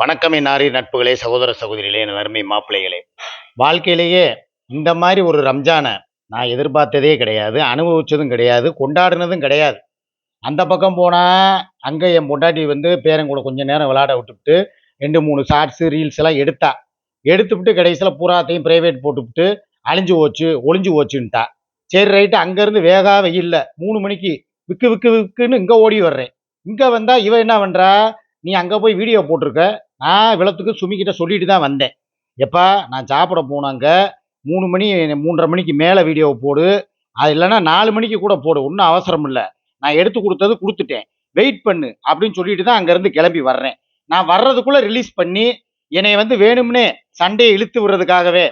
வணக்கம் என் நாரி நட்புகளே சகோதர சகோதரிகளே என் அருமை மாப்பிள்ளைகளே. வாழ்க்கையிலேயே இந்த மாதிரி ஒரு ரம்ஜானை நான் எதிர்பார்த்ததே கிடையாது அனுபவிச்சதும் கிடையாது கொண்டாடினதும் கிடையாது. அந்த பக்கம் போனால் அங்கே என் பொண்டாட்டி வந்து பேரங்கூட கொஞ்சம் நேரம் விளையாட விட்டுவிட்டு ரெண்டு மூணு ஷார்ட்ஸு ரீல்ஸ் எல்லாம் எடுத்தா. எடுத்துவிட்டு கடைசியில் பூராத்தையும் ப்ரைவேட் போட்டுவிட்டு அழிஞ்சு போச்சு ஒளிஞ்சு போச்சுன்ட்டா. சரி ரைட்டு அங்கேருந்து வேகா வெயில்ல மூணு மணிக்கு விக்கு விக்கு விக்குன்னு இங்கே ஓடி வர்றேன். இங்கே வந்தால் இவன் என்ன பண்ணுறா நீ அங்கே போய் வீடியோ போட்டிருக்க நான் விளத்துக்கு சுமிக்கிட்ட சொல்லிட்டு தான் வந்தேன். எப்பா நான் சாப்பிட போனாங்க. மூணு மணி மூன்றரை மணிக்கு மேலே வீடியோ போடு. அது இல்லைன்னா நாலு மணிக்கு கூட போடு. ஒன்றும் அவசரம் இல்லை. நான் எடுத்து கொடுத்தது கொடுத்துட்டேன். வெயிட் பண்ணு அப்படின்னு சொல்லிட்டு தான் அங்கேருந்து கிளம்பி வர்றேன். நான் வர்றதுக்குள்ளே ரிலீஸ் பண்ணி என்னை வந்து வேணும்னே சண்டையை இழுத்து விடுறதுக்காகவே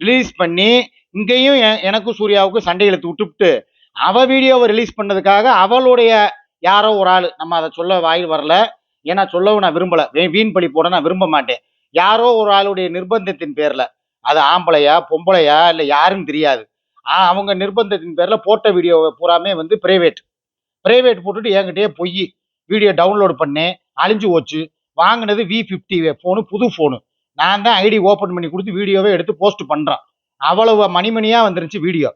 ரிலீஸ் பண்ணி இங்கேயும் எ- எனக்கும் சூர்யாவுக்கும் சண்டை இழுத்து விட்டுவிட்டு அவள் வீடியோவை ரிலீஸ் பண்ணதுக்காக அவளுடைய யாரோ ஒரு ஆள். நம்ம அதை சொல்ல வாயில் வரல. ஏன்னா சொல்லவும் நான் விரும்பல. வீண் பழி போட நான் விரும்ப மாட்டேன். யாரோ ஒரு ஆளுடைய நிர்பந்தத்தின் பேர்ல அது ஆம்பளையா பொம்பளையா இல்லை யாருன்னு தெரியாது. ஆ, அவங்க நிர்பந்தத்தின் பேர்ல போட்ட வீடியோவை பூராமே வந்து பிரைவேட் பிரைவேட் போட்டுட்டு என்கிட்டயே பொய் வீடியோ டவுன்லோட் பண்ணேன் அழிஞ்சு போச்சு. வாங்கினது வி ஃபிஃப்டி ஃபோனு புது ஃபோனு நான் தான் ஐடி ஓப்பன் பண்ணி கொடுத்து வீடியோவே எடுத்து போஸ்ட் பண்ணுறேன் அவ்வளவு மணிமணியாக வந்துருச்சு வீடியோ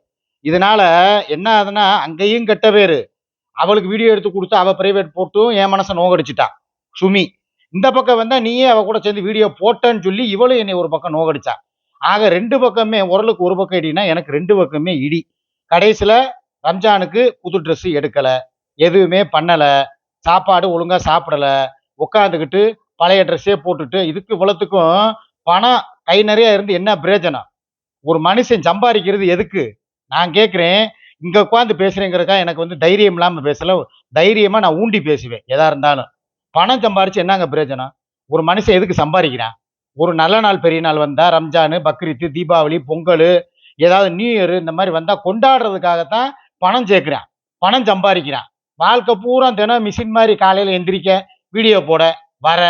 இதனால என்ன ஆகுதுன்னா அங்கேயும் கெட்ட பேர். அவளுக்கு வீடியோ எடுத்து கொடுத்து அவள் பிரைவேட் போட்டும் என் மனசை நோகடிச்சிட்டா சுமி இந்த பக்கம் வந்தா நீயே அவ கூட சேர்ந்து வீடியோ போட்டேன்னு சொல்லி இவளும் என்னை ஒரு பக்கம் நோகடிச்சா. ஆக ரெண்டு பக்கமே உரலுக்கு ஒரு பக்கம் இடினா எனக்கு ரெண்டு பக்கமே இடி. கடைசியில் ரம்ஜானுக்கு புது ட்ரெஸ் எடுக்கல எதுவுமே பண்ணல சாப்பாடு ஒழுங்கா சாப்பிடல. உட்காந்துக்கிட்டு பழைய ட்ரெஸ்ஸே போட்டுட்டு இதுக்கு இவ்வளோத்துக்கும் பணம் கை நிறைய இருந்து என்ன பிரயோஜனம்? ஒரு மனுஷன் சம்பாதிக்கிறது எதுக்கு? நான் கேட்குறேன் இங்கே உட்காந்து பேசுறேங்கிறக்கா எனக்கு வந்து தைரியம் இல்லாமல் பேசல தைரியமாக நான் ஊண்டி பேசுவேன் எதா இருந்தாலும். பணம் சம்பாரிச்சு என்னங்க பிரயோஜனம்? ஒரு மனுஷன் எதுக்கு சம்பாதிக்கிறான்? ஒரு நல்ல நாள் பெரிய நாள் வந்தா ரம்ஜானு பக்ரீத்து தீபாவளி பொங்கல் ஏதாவது நியூ இயர் இந்த மாதிரி வந்தா கொண்டாடுறதுக்காகத்தான் பணம் சேர்க்கிறான். பணம் சம்பாதிக்கிறான். வாழ்க்கை பூரா தினம் மிஷின் மாதிரி காலையில எந்திரிக்க வீடியோ போட வர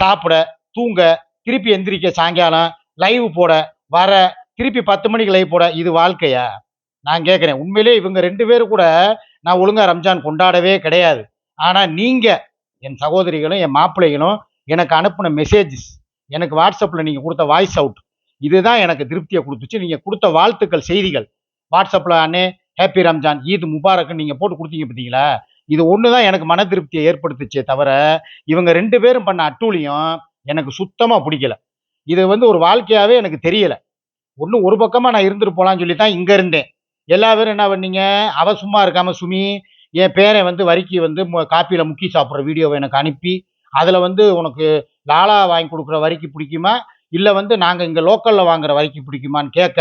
சாப்பிட தூங்க திருப்பி எந்திரிக்க சாயங்காலம் லைவ் போட வர திருப்பி பத்து மணிக்கு லைவ் போட இது வாழ்க்கையா? நான் கேட்குறேன் உண்மையிலே இவங்க ரெண்டு பேரும் கூட நான் ஒழுங்காக ரம்ஜான் கொண்டாடவே கிடையாது. ஆனால் நீங்கள் என் சகோதரிகளும் என் மாப்பிள்ளைகளும் எனக்கு அனுப்பின மெசேஜஸ் எனக்கு வாட்ஸ்அப்பில் நீங்கள் கொடுத்த வாய்ஸ் அவுட் இதுதான் எனக்கு திருப்தியை கொடுத்துச்சு. நீங்கள் கொடுத்த வாழ்த்துக்கள் செய்திகள். வாட்ஸ்அப்பில் அண்ணே ஹேப்பி ரம்ஜான் ஈத் முபாரக்னு நீங்கள் போட்டு கொடுத்தீங்க பார்த்தீங்களா? இது ஒன்று தான் எனக்கு மன திருப்தியை ஏற்படுத்துச்சே தவிர இவங்க ரெண்டு பேரும் பண்ண அட்டூழியம் எனக்கு சுத்தமாக பிடிக்கல. இது வந்து ஒரு வாழ்க்கையாகவே எனக்கு தெரியலை. ஒன்றும் ஒரு பக்கமாக நான் இருந்துட்டு போகலான்னு சொல்லி தான் இங்கே இருந்தேன். எல்லா பேரும் என்ன பண்ணீங்க? அவள் சும்மா இருக்காமல் சுமி என் பேரன் வந்து வரிக்கு வந்து காப்பியில் முக்கி சாப்பிட்ற வீடியோவை எனக்கு அனுப்பி அதில் வந்து உனக்கு லாலா வாங்கி கொடுக்குற வரிக்கு பிடிக்குமா? இல்லை வந்து நாங்கள் இங்கே லோக்கலில் வாங்குற வரிக்கு பிடிக்குமான்னு கேட்க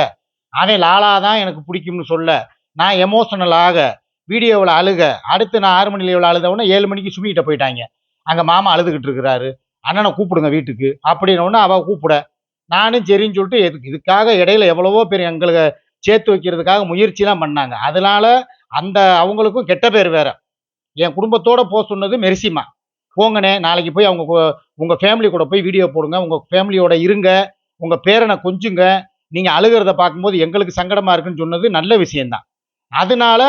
அவன் லாலா தான் எனக்கு பிடிக்கும்னு சொல்ல நான் எமோஷனல் ஆக வீடியோவில் அழுக அடுத்து நான் ஆறு மணி லீவில் அழுதவுடனே ஏழு மணிக்கு சுமிகிட்ட போயிட்டாங்க. அங்கே மாமா அழுதுகிட்டு இருக்கிறாரு அண்ணனை கூப்பிடுங்க வீட்டுக்கு அப்படின்னோடனே அவள் கூப்பிட நானும் சரின்னு சொல்லிட்டு இதுக்கு இதுக்காக இடையில எவ்வளவோ பேர் எங்களுக்கு சேர்த்து வைக்கிறதுக்காக முயற்சிலாம் பண்ணாங்க. அதனால அந்த அவங்களுக்கும் கெட்ட பேர் வேற. என் குடும்பத்தோட போக சொன்னது மெரிசிமா போங்கண்ணே நாளைக்கு போய் அவங்க உங்கள் ஃபேமிலி கூட போய் வீடியோ போடுங்க. உங்கள் ஃபேமிலியோட இருங்க. உங்கள் பேரனை கொஞ்சுங்க. நீங்கள் அழுகிறத பார்க்கும்போது எங்களுக்கு சங்கடமாக இருக்குன்னு சொன்னது நல்ல விஷயந்தான் அதனால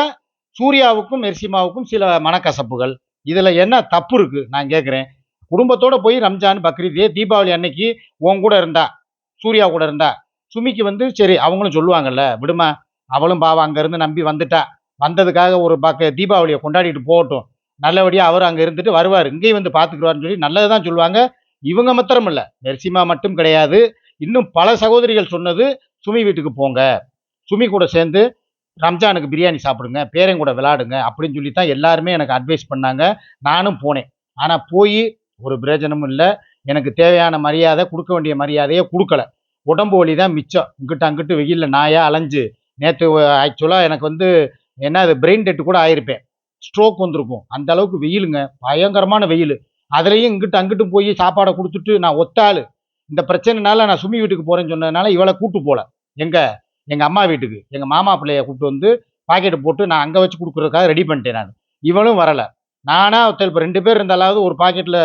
சூர்யாவுக்கும் மெர்சிமாவுக்கும் சில மனக்கசப்புகள். இதில் என்ன தப்பு இருக்குது நான் கேட்குறேன் குடும்பத்தோடு போய் ரம்ஜான் பக்ரீத் தீபாவளி அன்னைக்கு உன் கூட இருந்தா சூர்யா கூட இருந்தா சுமிக்கு வந்து சரி அவங்களும் சொல்லுவாங்கல்ல விடுமா அவளும் பாவம் அங்கேருந்து நம்பி வந்துட்டா. வந்ததுக்காக ஒரு பக்க தீபாவளியை கொண்டாடிட்டு போகட்டும். நல்லபடியாக அவர் அங்கே இருந்துட்டு வருவார். இங்கேயும் வந்து பார்த்துக்குருவாருன்னு சொல்லி நல்லது தான் சொல்லுவாங்க. இவங்க மாத்திரம் இல்லை மெர்சிமா மட்டும் கிடையாது. இன்னும் பல சகோதரிகள் சொன்னது சுமி வீட்டுக்கு போங்க. சுமி கூட சேர்ந்து ரம்ஜானுக்கு பிரியாணி சாப்பிடுங்க பேரன் கூட விளாடுங்க அப்படின்னு சொல்லி தான் எல்லாருமே எனக்கு அட்வைஸ் பண்ணாங்க. நானும் போனேன். ஆனால் போய் ஒரு பிரயோஜனமும் இல்லை. எனக்கு தேவையான மரியாதை கொடுக்க வேண்டிய மரியாதையை கொடுக்கல. உடம்பு வலி தான் மிச்சம். இங்கிட்ட அங்கிட்டு வெயிலில் நாயாக அலைஞ்சு நேற்று ஆக்சுவலாக எனக்கு வந்து ஏன்னா அது பிரெயின் டெட்டு கூட ஆயிருப்பேன். ஸ்ட்ரோக் வந்திருக்கும். அந்த அளவுக்கு வெயிலுங்க. பயங்கரமான வெயில். அதுலேயும் இங்கிட்டு அங்கிட்டு போய் சாப்பாடை கொடுத்துட்டு நான் ஒத்தாள் இந்த பிரச்சனைனால நான் சுமி வீட்டுக்கு போகிறேன்னு சொன்னதுனால இவளை கூட்டு போகல எங்கள் எங்கள் அம்மா வீட்டுக்கு. எங்கள் மாமா பிள்ளைய கூப்பிட்டு வந்து பாக்கெட்டு போட்டு நான் அங்கே வச்சு கொடுக்குறதுக்காக ரெடி பண்ணிட்டேன் நான். இவளும் வரலை. நானாக ஒருத்தர் இப்போ ரெண்டு பேர் இருந்தாலாவது ஒரு பாக்கெட்டில்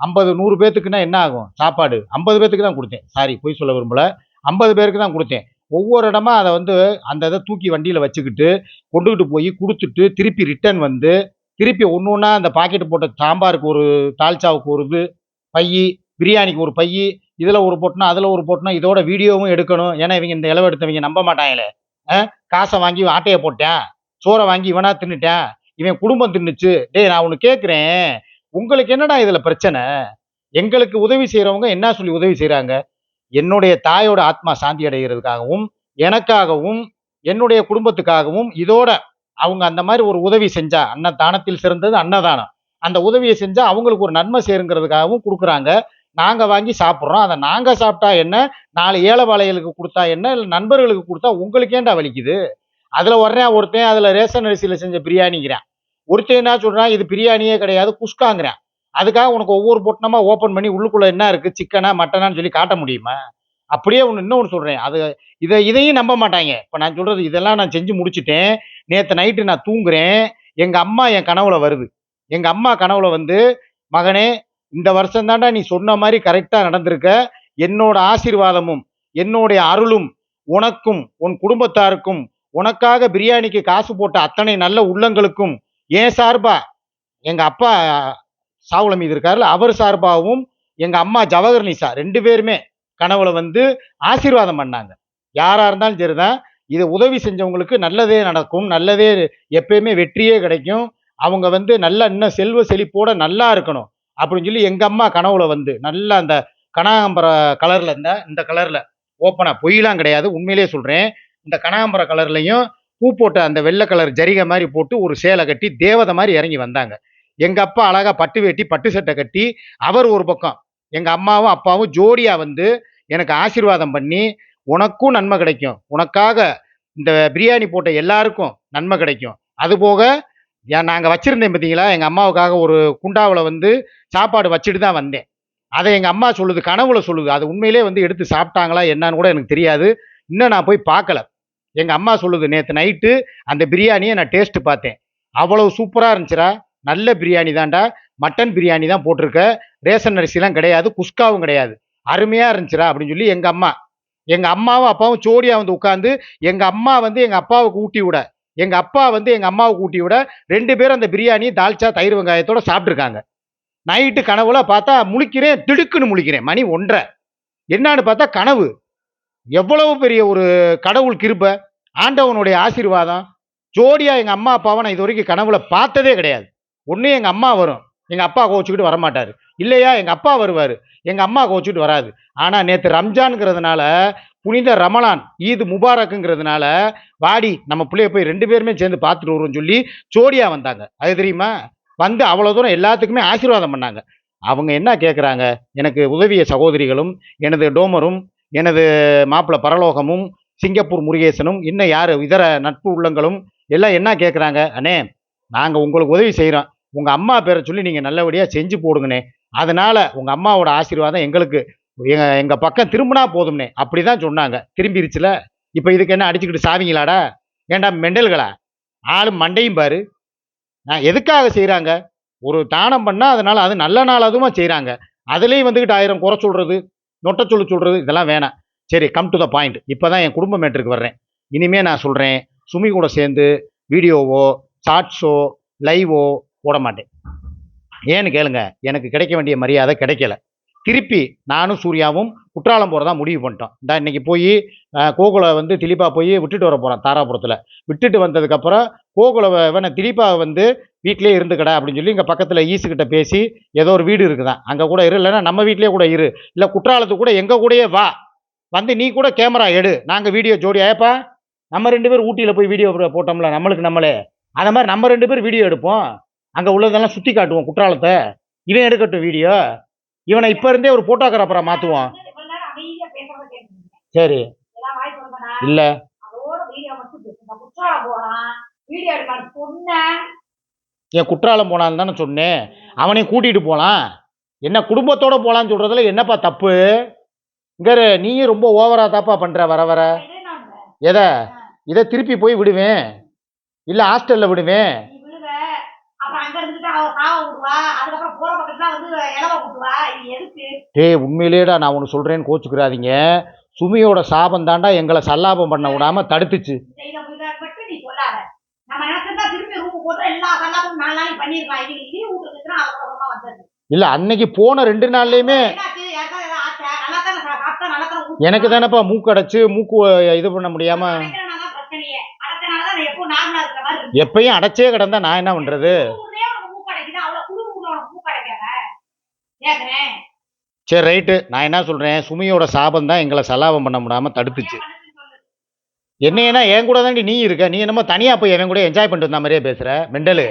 ஐம்பது நூறு பேர்த்துக்குன்னா என்ன ஆகும்? சாப்பாடு. ஐம்பது பேர்த்துக்கு தான் கொடுத்தேன். சாரி பொய் சொல்ல விரும்பல. ஐம்பது பேருக்கு தான் கொடுத்தேன். ஒவ்வொரு இடமா அதை வந்து அந்த இதை தூக்கி வண்டியில் வச்சுக்கிட்டு கொண்டுகிட்டு போய் கொடுத்துட்டு திருப்பி ரிட்டர்ன் வந்து திருப்பி ஒன்று ஒன்றா அந்த பாக்கெட்டு போட்ட சாம்பாருக்கு ஒரு தால்ச்சாவுக்கு ஒரு இது பையி பிரியாணிக்கு ஒரு பையி இதில் ஒரு பொட்டணும் அதில் ஒரு பொட்டணும் இதோட வீடியோவும் எடுக்கணும். ஏன்னா இவங்க இந்த இளவு எடுத்தவங்க நம்ப மாட்டாங்களே. காசை வாங்கி ஆட்டையை போட்டேன். சோறை வாங்கி இவனா தின்னுட்டேன். இவன் குடும்பம் தின்னுச்சு. டேய் நான் ஒன்று கேட்குறேன் உங்களுக்கு என்னடா இதில் பிரச்சனை? எங்களுக்கு உதவி செய்கிறவங்க என்ன சொல்லி உதவி செய்கிறாங்க என்னுடைய தாயோட ஆத்மா சாந்தி அடைகிறதுக்காகவும் எனக்காகவும் என்னுடைய குடும்பத்துக்காகவும் இதோட அவங்க அந்த மாதிரி ஒரு உதவி செஞ்சா அன்னதானத்தில் சிறந்தது அன்னதானம். அந்த உதவியை செஞ்சா அவங்களுக்கு ஒரு நன்மை சேருங்கிறதுக்காகவும் கொடுக்குறாங்க. நாங்கள் வாங்கி சாப்பிட்றோம். அதை நாங்கள் சாப்பிட்டா என்ன? நாலு ஏழை வாழைகளுக்கு கொடுத்தா என்ன? இல்லை நண்பர்களுக்கு கொடுத்தா உங்களுக்கேண்டா வலிக்குது? அதில் உடனே ஒருத்தன் அதில் ரேஷன் அரிசியில் செஞ்ச பிரியாணிங்கிறான். ஒருத்தன் என்ன சொல்கிறான் இது பிரியாணியே கிடையாது குஸ்காங்கிறான். அதுக்காக உனக்கு ஒவ்வொரு பொட்டணமா ஓப்பன் பண்ணி உள்ளுக்குள்ள என்ன இருக்கு? சிக்கனா மட்டனான்னு சொல்லி காட்ட முடியுமா? அப்படியே ஒன்று இன்னொன்று சொல்கிறேன் அது இதை இதையும் நம்ப மாட்டாங்க. இப்போ நான் சொல்கிறது இதெல்லாம் நான் செஞ்சு முடிச்சுட்டேன். நேற்று நைட்டு நான் தூங்குறேன். எங்கள் அம்மா என் கனவுல வருது. எங்கள் அம்மா கனவுல வந்து மகனே இந்த வருஷம் தாண்டா நீ சொன்ன மாதிரி கரெக்டாக நடந்திருக்க. என்னோட ஆசீர்வாதமும் என்னுடைய அருளும் உனக்கும் உன் குடும்பத்தாருக்கும் உனக்காக பிரியாணிக்கு காசு போட்ட அத்தனை நல்ல உள்ளங்களுக்கும் ஏன் சார்பா? எங்கள் அப்பா சாவுல மீது இருக்காருல்ல அவர் சார்பாகவும் எங்க அம்மா ஜவஹர் நிசா ரெண்டு பேருமே கனவுல வந்து ஆசீர்வாதம் பண்ணாங்க. யாரா இருந்தாலும் சரிதான் இதை உதவி செஞ்சவங்களுக்கு நல்லதே நடக்கும் நல்லதே எப்பயுமே வெற்றியே கிடைக்கும். அவங்க வந்து நல்லா இன்னும் செல்வ செழிப்போட நல்லா இருக்கணும் அப்படின்னு சொல்லி எங்க அம்மா கனவுல வந்து நல்லா அந்த கனகாம்பர கலர்ல இந்த இந்த கலர்ல ஓப்பனா பொய்லாம் கிடையாது உண்மையிலேயே சொல்றேன். இந்த கனகாம்பர கலர்லையும் பூ போட்ட அந்த வெள்ளை கலர் ஜரிகை மாதிரி போட்டு ஒரு சேலை கட்டி தேவதை மாதிரி இறங்கி வந்தாங்க. எங்கள் அப்பா அழகாக பட்டு வேட்டி பட்டு சட்டை கட்டி அவர் ஒரு பக்கம். எங்கள் அம்மாவும் அப்பாவும் ஜோடியாக வந்து எனக்கு ஆசீர்வாதம் பண்ணி உனக்கும் நன்மை கிடைக்கும். உனக்காக இந்த பிரியாணி போட்ட எல்லாருக்கும் நன்மை கிடைக்கும். அதுபோக நாங்கள் வச்சுருந்தேன் பார்த்தீங்களா எங்கள் அம்மாவுக்காக ஒரு குண்டாவில் வந்து சாப்பாடு வச்சுட்டு தான் வந்தேன். அதை எங்கள் அம்மா சொல்லுது கனவுல சொல்லுது. அது உண்மையிலே வந்து எடுத்து சாப்பிட்டாங்களா என்னன்னு கூட எனக்கு தெரியாது. இன்னும் நான் போய் பார்க்கல. எங்கள் அம்மா சொல்லுது நேற்று நைட்டு அந்த பிரியாணியை நான் டேஸ்ட்டு பார்த்தேன். அவ்வளோ சூப்பராக இருந்துச்சுடா. நல்ல பிரியாணி தான்டா. மட்டன் பிரியாணி தான் போட்டிருக்க. ரேஷன் அரிசிலாம் கிடையாது. குஸ்காவும் கிடையாது. அருமையாக இருந்துச்சுடா அப்படின்னு சொல்லி எங்கள் அம்மா. எங்கள் அம்மாவும் அப்பாவும் ஜோடியாக வந்து உட்காந்து எங்கள் அம்மா வந்து எங்கள் அப்பாவுக்கு ஊட்டி விட. எங்கள் அப்பா வந்து எங்கள் அம்மாவுக்கு ஊட்டி விட ரெண்டு பேரும் அந்த பிரியாணி தால்ச்சா தயிர் வெங்காயத்தோட சாப்பிட்ருக்காங்க நைட்டு கனவுல பார்த்தா முழிக்கிறேன் திடுக்குன்னு முழிக்கிறேன். மணி ஒன்றரை. என்னான்னு பார்த்தா கனவு. எவ்வளவு பெரிய ஒரு கடவுள் கிருப்பை ஆண்டவனுடைய ஆசீர்வாதம். ஜோடியாக எங்கள் அம்மா அப்பாவை நான் இது வரைக்கும் கனவுல பார்த்ததே கிடையாது. ஒன்று எங்கள் அம்மா வரும். எங்கள் அப்பா கோச்சிக்கிட்டு வரமாட்டார். இல்லையா? எங்கள் அப்பா வருவார். எங்கள் அம்மா கோச்சிக்கிட்டு வராது. ஆனால் நேற்று ரம்ஜான்ங்கிறதுனால புனித ரமலான் ஈது முபாரக்குங்கிறதுனால வாடி நம்ம பிள்ளைய போய் ரெண்டு பேருமே சேர்ந்து பார்த்துட்டு வருவோம்னு சொல்லி ஜோடியாக வந்தாங்க. அது தெரியுமா? வந்து அவ்வளோ தூரம் எல்லாத்துக்குமே ஆசீர்வாதம் பண்ணாங்க. அவங்க என்ன கேட்குறாங்க எனக்கு உதவிய சகோதரிகளும் எனது டோமரும் எனது மாப்பிள்ளை பரலோகமும் சிங்கப்பூர் முருகேசனும் இன்னும் யார் இதர நட்பு உள்ளங்களும் எல்லாம் என்ன கேட்குறாங்க அண்ணே நாங்கள் உங்களுக்கு உதவி செய்கிறோம் உங்கள் அம்மா பேரை சொல்லி நீங்கள் நல்லபடியாக செஞ்சு போடுங்கண்ணே. அதனால் உங்கள் அம்மாவோட ஆசீர்வாதம் எங்களுக்கு எங்கள் எங்கள் பக்கம் திரும்பினா போதும்னே அப்படிதான் சொன்னாங்க. திரும்பிருச்சுல? இப்போ இதுக்கு என்ன அடிச்சுக்கிட்டு சாவிங்களாடா? ஏண்டா மெண்டல்களா? ஆளும் மண்டையும் பாரு. நான் எதுக்காக செய்கிறாங்க ஒரு தானம் பண்ணால் அதனால் அது நல்ல நாள் அதுவும் செய்கிறாங்க அதுலேயும் வந்துக்கிட்டு ஆயிரம் குறை சொல்கிறது நொட்டை சொல்லி சொல்கிறது இதெல்லாம் வேணாம். சரி கம் டு த பாயிண்ட் இப்போ தான் என் குடும்ப மேட்டருக்கு வர்றேன். இனிமே நான் சொல்கிறேன் சுமி கூட சேர்ந்து வீடியோவோ ஷார்ட்ஸோ லைவோ போட மாட்டேன் ஏன்னு கேளுங்க எனக்கு கிடைக்க வேண்டிய மரியாதை கிடைக்கல. திருப்பி நானும் சூர்யாவும் குற்றாலம் போகிறதா முடிவு பண்ணிட்டோம். இந்த இன்றைக்கி போய் கோகுலை வந்து திலீப்பா போய் விட்டுட்டு வர போகிறான் தாராபுரத்தில். விட்டுட்டு வந்ததுக்கப்புறம் கோகுலை வேணா திலீப்பா வந்து வீட்டிலே இருந்துக்கடா அப்படின்னு சொல்லி இங்கே பக்கத்தில் ஈசுக்கிட்ட பேசி ஏதோ ஒரு வீடு இருக்குதான். அங்கே கூட இரு இல்லைன்னா நம்ம வீட்டிலே கூட இரு. இல்லை குற்றாலத்துக்கு கூட எங்கள் கூடயே வா. வந்து நீ கூட கேமரா எடு. நாங்கள் வீடியோ ஜோடி ஆயப்பா நம்ம ரெண்டு பேர் ஊட்டியில் போய் வீடியோ போட்டோம்ல நம்மளுக்கு நம்மளே. அந்த மாதிரி நம்ம ரெண்டு பேர் வீடியோ எடுப்போம். அங்கே உள்ளதெல்லாம் சுற்றி காட்டுவோம் குற்றாலத்தை. இவன் எடுக்கட்டும் வீடியோ இவனை இப்போ இருந்தே ஒரு ஃபோட்டோகிராஃபராக மாற்றுவோம் சரி. இல்லை. என் குற்றாலம் போனான்னு தானே சொன்னேன். அவனையும் கூட்டிகிட்டு போகலாம் என்ன குடும்பத்தோட போகலான்னு சொல்கிறதுல என்னப்பா தப்பு? இங்கே நீயும் ரொம்ப ஓவரா தாப்பா பண்ணுற வர வர. எதை? இதை திருப்பி போய் விடுவேன். இல்லை ஹாஸ்டலில் விடுவேன்? டேய் உண்மையிலேடா நான் ஒன்று சொல்கிறேன்னு கோச்சுக்கிறாதீங்க. சுமியோட சாபம் தாண்டா எங்களை சல்லாபம் பண்ண விடாம தடுத்துச்சு. இல்லை அன்னைக்கு போன ரெண்டு நாள்லையுமே? எனக்கு தானேப்பா மூக்கு அடைச்சு மூக்கு இது பண்ண முடியாம. எப்பயும் அடைச்சே கிடந்தா நான் என்ன பண்றது? சரி ரைட்டு நான் என்ன சொல்றேன்? சுமியோட சாபம் தான் எங்களை சலாபம் பண்ண முடியாம தடுத்துச்சு. ஏன் பண்ணுச்சுன்னு சொல்லு. என்னையனா என் கூட தாண்டி நீ இருக்க. நீ என்னமோ தனியா போய் எவன் கூட என்ஜாய் பண்ணிட்டு வந்த மாதிரியே பேசுற. மெண்டலு.